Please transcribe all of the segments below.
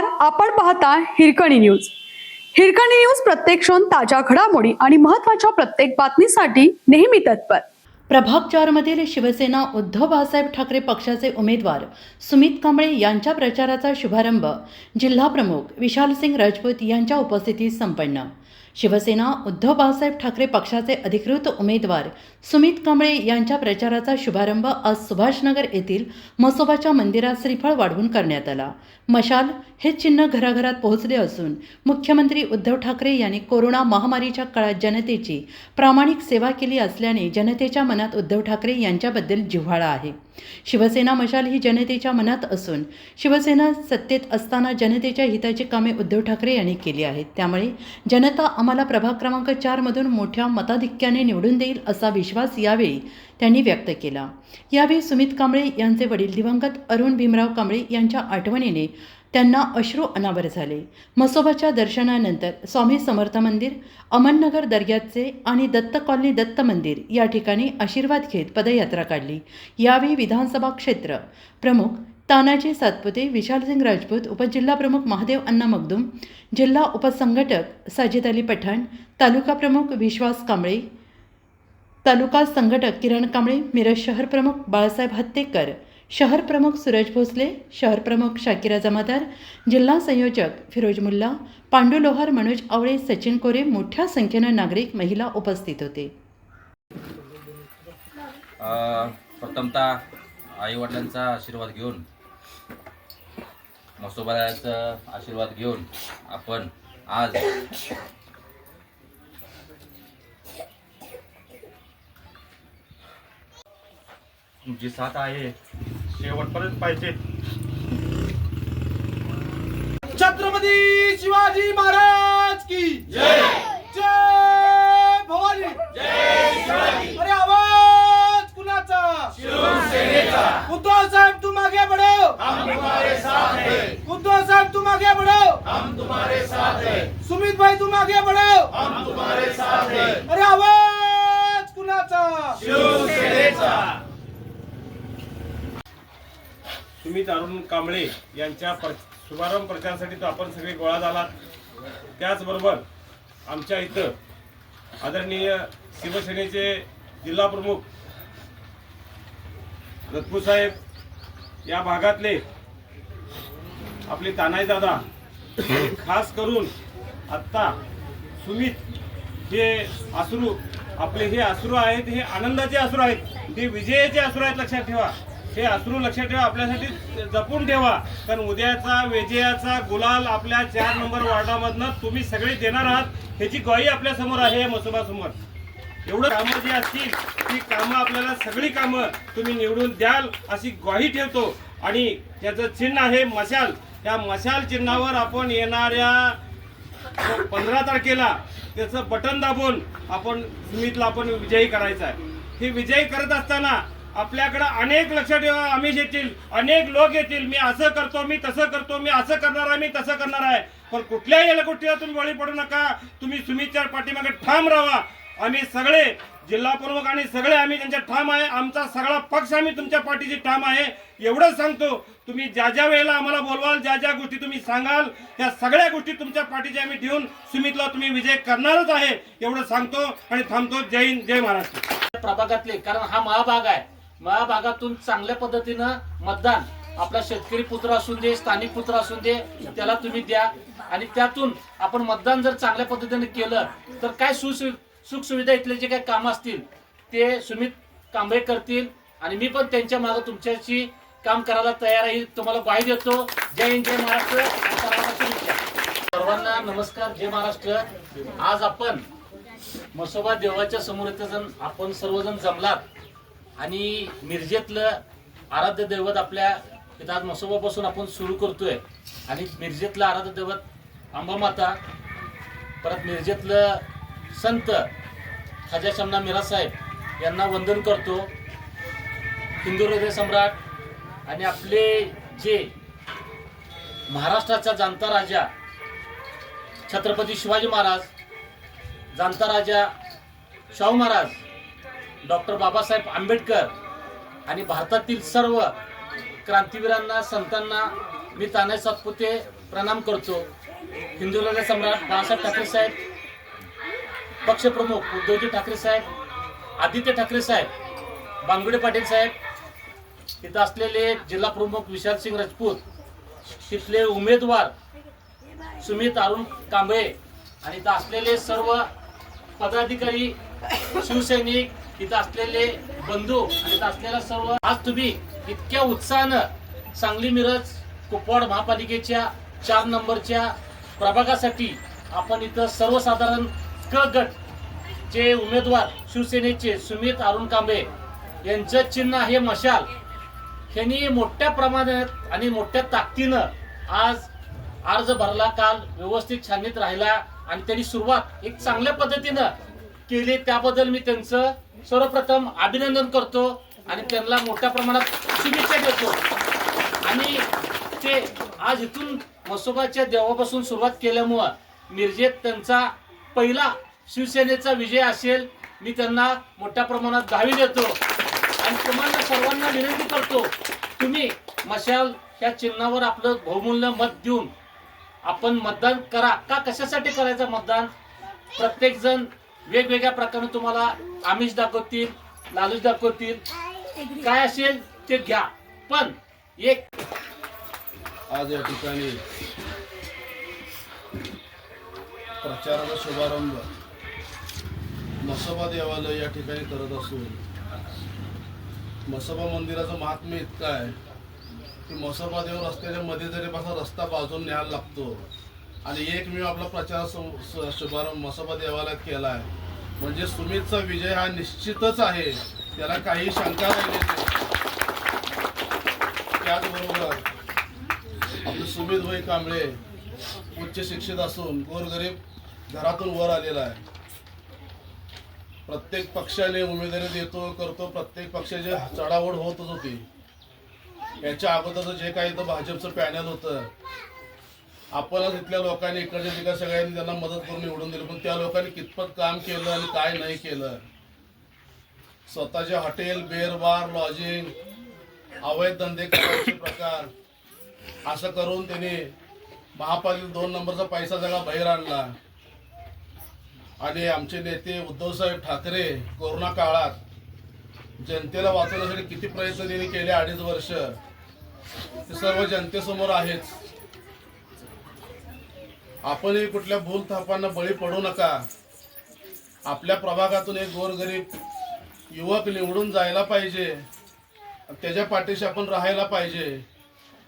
नमस्कार. आपण पाहता हिरकणी न्यूज. हिरकणी न्यूज प्रत्येक क्षण ताज्या घडामोडी आणि महत्त्वाच्या प्रत्येक बातमीसाठी नेहमी तत्पर. प्रभाग चारमधील शिवसेना उद्धव बाळासाहेब ठाकरे पक्षाचे उमेदवार सुमित कांबळे यांच्या प्रचाराचा शुभारंभ जिल्हाप्रमुख विशालसिंग राजपूत यांच्या उपस्थितीत संपन्न. शिवसेना उद्धव बाळासाहेब ठाकरे पक्षाचे अधिकृत उमेदवार सुमित कांबळे यांच्या प्रचाराचा शुभारंभ आज सुभाषनगर येथील मसोबाच्या मंदिरात श्रीफळ वाढवून करण्यात आला. मशाल हे चिन्ह घराघरात पोहोचले असून मुख्यमंत्री उद्धव ठाकरे यांनी कोरोना महामारीच्या काळात जनतेची प्रामाणिक सेवा केली असल्याने जनतेच्या मनात उद्धव ठाकरे यांच्याबद्दल जिव्हाळा आहे. शिवसेना मशाल ही जनतेच्या मनात असून शिवसेना सत्तेत असताना जनतेच्या हिताची कामे उद्धव ठाकरे यांनी केली आहेत. त्यामुळे जनता आम्हाला प्रभाग क्रमांक चारमधून मोठ्या मताधिक्याने निवडून देईल असा विश्वास यावेळी त्यांनी व्यक्त केला. यावेळी सुमित कांबळे यांचे वडील दिवंगत अरुण भीमराव कांबळे यांच्या आठवणीने त्यांना अश्रू अनावर झाले. मसोबाच्या दर्शनानंतर स्वामी समर्थ मंदिर अमननगर दर्ग्याचे आणि दत्त कॉलनी दत्त मंदिर या ठिकाणी आशीर्वाद घेत पदयात्रा काढली. यावेळी विधानसभा क्षेत्र प्रमुख तानाजी सातपुते विशालसिंग राजपूत उपजिल्हाप्रमुख महादेव अण्णा मगदुम जिल्हा उपसंघटक साजिद अली पठाण तालुका प्रमुख विश्वास कांबळे तालुका संघटक किरण कांबळे मिरज शहर प्रमुख बाळासाहेब हत्तेकर शहर प्रमुख सूरज भोसले शहर प्रमुख शाकिरा जमादार जिल्हा संयोजक फिरोज मुल्ला पांडू लोहार मनोज आवळे सचिन कोरे मोठ्या संख्येनं नागरिक महिला उपस्थित होते. प्रथमतः आईवडिलांचा आशीर्वाद घेऊन मसोबाचा आशीर्वाद घेऊन आपण आज जी साथ आहे. शेवटपर्यंत पाहिजे. छत्रपती शिवाजी महाराज की जय जय भवानी जय शिवाजी अरे आवाज कुणाचा शिवसेनेचा उद्धव साहेब तुम आगे बढ़ो हम तुम्हारे साथ हैं उद्धव साहेब तुम आगे बढ़ो. हम तुम्हारे साथ हैं सुमित भाई तुम आगे बढ़ो. हम तुम्हारे साथ हैं अरे आवाज कुणाचा? शिवसेनेचा. तुम्ही अरुण कांबळे यांच्या प्र शुभारंभ प्रचारासाठी तो आपण सगळे गोळा झालात. त्याचबरोबर आमच्या इथं आदरणीय शिवसेनेचे जिल्हा प्रमुख रतपूर साहेब या भागातले आपले तानाई दादा खास करून आत्ता सुमित हे अश्रू आपले हे अश्रू आहेत हे आनंदाचे आसरू आहेत ते विजयाचे आसरू आहेत लक्षात ठेवा. हे अश्रू लक्षात ठेवा आपल्यासाठी जपून ठेवा. कारण उद्याचा विजयाचा गुलाल आपल्या चार नंबर वार्डामधनं तुम्ही सगळे देणार आहात ह्याची ग्वाही आपल्यासमोर आहे मसोबा एवढं कामं जी असतील ती कामं आपल्याला सगळी कामं तुम्ही निवडून द्याल अशी ग्वाही ठेवतो. आणि त्याचं चिन्ह आहे मशाल. त्या मशाल चिन्हावर आपण येणाऱ्या पंधरा तारखेला त्याचं बटन दाबून आपण सुमितला आपण विजयी करायचा आहे. हे विजयी करत असताना आपल्याकडे अनेक लक्ष ठेवा आम्ही येतील अनेक लोक येतील. मी असं करतो मी तसं करतो मी असं करणार आहे मी तसं करणार आहे. पण कुठल्याही याला गोष्टीला तुम्ही बळी पडू नका. तुम्ही सुमितच्या पाठीमागे ठाम राहा. आम्ही सगळे जिल्हा प्रमुख आणि सगळे आम्ही त्यांच्या ठाम आहे. आमचा सगळा पक्ष आम्ही तुमच्या पाठीची ठाम आहे. एवढंच सांगतो तुम्ही ज्या ज्या वेळेला आम्हाला बोलवाल ज्या ज्या गोष्टी तुम्ही सांगाल त्या सगळ्या गोष्टी तुमच्या पाठीची आम्ही ठेवून सुमितला तुम्ही विजय करणारच आहे एवढं सांगतो आणि थांबतो. जय हिंद जय महाराष्ट्र. प्रभागातले कारण हा महाभाग आहे. महाभागातून चांगल्या पद्धतीनं मतदान. आपला शेतकरी पुत्र असून दे स्थानिक पुत्र असून दे त्याला तुम्ही द्या. आणि त्यातून आपण मतदान जर चांगल्या पद्धतीने केलं तर काय सुसु सुखसुविधा इथले जे काही कामं असतील ते सुमित कांबळे करतील आणि मी पण त्यांच्या मागे तुमच्याशी काम करायला तयार आहे तुम्हाला ग्वाही देतो. जय हिंद जय महाराष्ट्र. सर्वांना नमस्कार जय महाराष्ट्र. आज आपण मसोबा देवाच्या समोर इथे जण आपण सर्वजण जमलात आणि मिरजेतलं आराध्य दैवत आपल्या इथं आज मसोबापासून आपण सुरू करतोय. आणि मिरजेतलं आराध्य दैवत अंबामाता परत मिरजेतलं संत खाजा शमना मिरा साहेब यांना वंदन करतो. हिंदू हृदय सम्राट आणि आपले जे महाराष्ट्राचा जाणता राजा छत्रपती शिवाजी महाराज जाणता राजा शाहू महाराज डॉक्टर बाबासाहेब आंबेडकर आणि भारतातील सर्व क्रांतीवीरांना संतांना मी तानाजी सातपुते प्रणाम करतो. हिंदुराजा सम्राट बाळासाहेब ठाकरे साहेब पक्षप्रमुख उद्धवजी ठाकरे साहेब आदित्य ठाकरे साहेब बांगुडे पाटील साहेब इथं असलेले जिल्हा प्रमुख विशाल सिंग राजपूत तिथले उमेदवार सुमित अरुण कांबळे आणि इथं असलेले सर्व पदाधिकारी शिवसैनिक इथं असलेले बंधू आणि इथं असलेला सर्व आज तुम्ही इतक्या उत्साहानं सांगली मिरज कुपवाड महापालिकेच्या चार नंबरच्या प्रभागासाठी आपण इथं सर्वसाधारण क गट चे उमेदवार शिवसेनेचे सुमित अरुण कांबळे यांचं चिन्ह आहे मशाल. यांनी मोठ्या प्रमाणात आणि मोठ्या ताकदीनं आज अर्ज भरला काल व्यवस्थित छाननीत राहिला आणि त्यांनी सुरुवात एक चांगल्या पद्धतीनं केली. त्याबद्दल मी त्यांचं सर्वप्रथम अभिनंदन करतो आणि त्यांना मोठ्या प्रमाणात शुभेच्छा देतो. आणि ते आज इथून मसोबाच्या देवापासून सुरुवात केल्यामुळं मिरजेत त्यांचा पहिला शिवसेनेचा विजय असेल मी त्यांना मोठ्या प्रमाणात गावी देतो. आणि तुम्हाला सर्वांना विनंती करतो तुम्ही मशाल ह्या चिन्हावर आपलं बहुमूल्य मत देऊन आपण मतदान करा. का कशासाठी करायचं मतदान? प्रत्येकजण वेगवेगळ्या प्रकारे तुम्हाला आमिष दाखवतील लालूच दाखवतील. काय असेल ते घ्या. पण एक आज या ठिकाणी प्रचाराचा शुभारंभ मसोबा देवालय या ठिकाणी करत असून मसोबा मंदिराचं महात्म्य इतकं आहे की मसोबा देव रस्त्याच्या मध्ये जरी बसा रस्ता बाजून न्यायला लागतो आणि एक मी आपला प्रचार शुभारंभ मसोबा देवालयात केला आहे म्हणजे सुमितचा विजय हा निश्चितच आहे त्याला काही शंका राहिली नाही त्याचबरोबर आपले सुमित भाई कांबळे उच्च शिक्षित असून गोरगरीब घरातून वर आलेला आहे. प्रत्येक पक्षाने उमेदवारी देतो करतो. प्रत्येक पक्षाची चढावड होतच होती. याच्या अगोदरचं जे काही इथं भाजपचं पॅनल होतं आपणच इथल्या लोकांनी इकडच्या तिकडे सगळ्यांनी त्यांना मदत करून निवडून दिली. पण त्या लोकांनी कितपत काम केलं आणि काय नाही केलं. स्वतःचे हॉटेल बेर बार लॉजिंग अवैध धंदे करण्याचे प्रकार असं करून त्यांनी महापालिकेत दोन नंबरचा पैसा सगळा बाहेर आणला. आणि आमचे नेते उद्धवसाहेब ठाकरे कोरोना काळात जनतेला वाचवण्यासाठी किती प्रयत्न त्यांनी केले अडीच वर्ष ते सर्व जनतेसमोर आहेच आपणही कुठल्या भूल थापांना बळी पडू नका. आपल्या प्रभागातून एक गोरगरीब युवक निवडून जायला पाहिजे. त्याच्या पाठीशी आपण राहायला पाहिजे.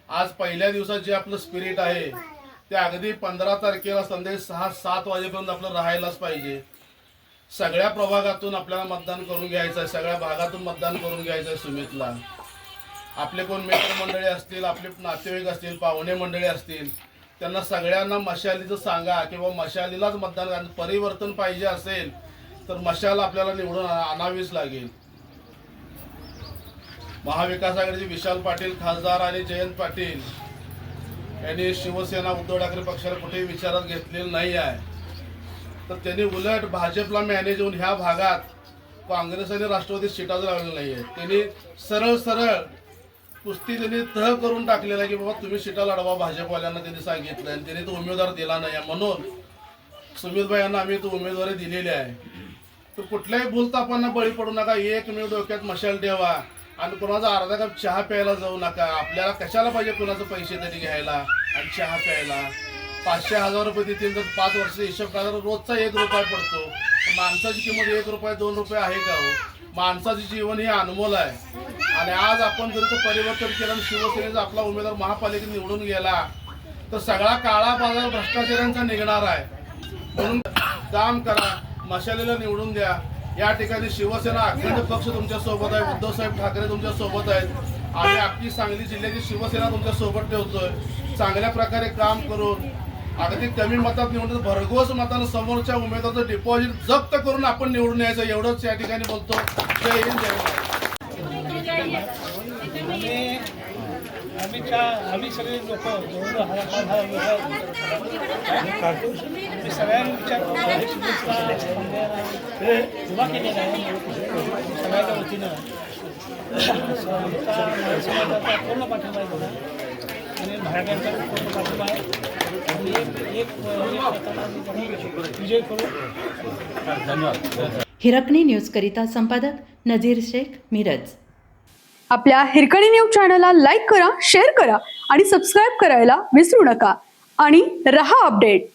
आज पहिल्या दिवसात जे आपलं स्पिरिट आहे ते अगदी पंधरा तारखेला संध्याकाळी सहा सात वाजेपर्यंत आपलं राहायलाच पाहिजे. सगळ्या प्रभागातून आपल्याला मतदान करून घ्यायचं आहे सगळ्या भागातून मतदान करून घ्यायचं आहे सुमितला. आपले कोण मित्रमंडळी असतील आपले नातेवाईक असतील पाहुणे मंडळी असतील त्यांना सगळ्यांना मशालीचं सांगा किंवा मशालीलाच मतदान परिवर्तन पाहिजे असेल तर मशाल आपल्याला निवडून आणावीच लागेल. महाविकास आघाडीचे विशाल पाटील खासदार आणि जयंत पाटील यांनी शिवसेना उद्धव ठाकरे पक्षाला कुठेही विचारात घेतलेलं नाही आहे. तर त्यांनी उलट भाजपला मॅनेज होऊन ह्या भागात काँग्रेस आणि राष्ट्रवादी सीटाच लावलेल्या नाही आहेत त्यांनी सरळ सरळ कुस्ती त्यांनी तह करून टाकलेला आहे की बाबा तुम्ही सीटा लढवा भाजपवाल्यांना त्यांनी सांगितलं आणि त्यांनी तो उमेदवार दिला नाही आहे. म्हणून सुमितभाई यांना आम्ही तो उमेदवारी दिलेली आहे. तर कुठल्याही भूलतापांना बळी पडू नका. एकमेव डोक्यात मशाल ठेवा. आणि कोणाचा अर्धा कप चहा प्यायला जाऊ नका. आपल्याला कशाला पाहिजे कुणाचं पैसे तरी घ्यायला आणि चहा प्यायला? पाचशे हजार रुपये देतील तर पाच वर्ष हिशोब करायला रोजचा एक रुपया पडतो. माणसाची किंमत एक रुपये दोन रुपये आहे का हो? माणसाचे जीवन हे अनमोल आहे. आणि आज आपण जर तो परिवर्तन केलं आणि शिवसेनेचा आपला उमेदवार महापालिकेत निवडून गेला तर सगळा काळा बाजार भ्रष्टाचारांचा निघणार आहे. म्हणून काम करा मशालीला निवडून द्या. या ठिकाणी शिवसेना अखंड पक्ष तुमच्यासोबत आहे उद्धवसाहेब ठाकरे तुमच्यासोबत आहेत. आम्ही अख्खी सांगली जिल्ह्याची शिवसेना तुमच्यासोबत ठेवतोय. चांगल्या प्रकारे काम करून अगदी कमी मतात निवडून भरघोस मतानं समोरच्या उमेदवाराचं डिपॉझिट जप्त करून आपण निवडून यायचं. एवढंच या ठिकाणी बोलतो. जय हिंद जय महाराष्ट्र आम्ही आम्ही सगळे लोक जवळ सगळ्यांना विचार उभा केलेला आहे सगळ्यांच्या वतीनं समाजाचा पूर्ण पाठिंबा आहे आणि मराठ्यांचा पूर्ण पाठिंबा आहे एक विजय करू हिरकणी न्यूजकरिता संपादक नझीर शेख मिरज. आपल्या हिरकणी न्यूज चॅनलला लाईक करा शेअर करा आणि सबस्क्राईब करायला विसरू नका. आणि रहा अपडेट.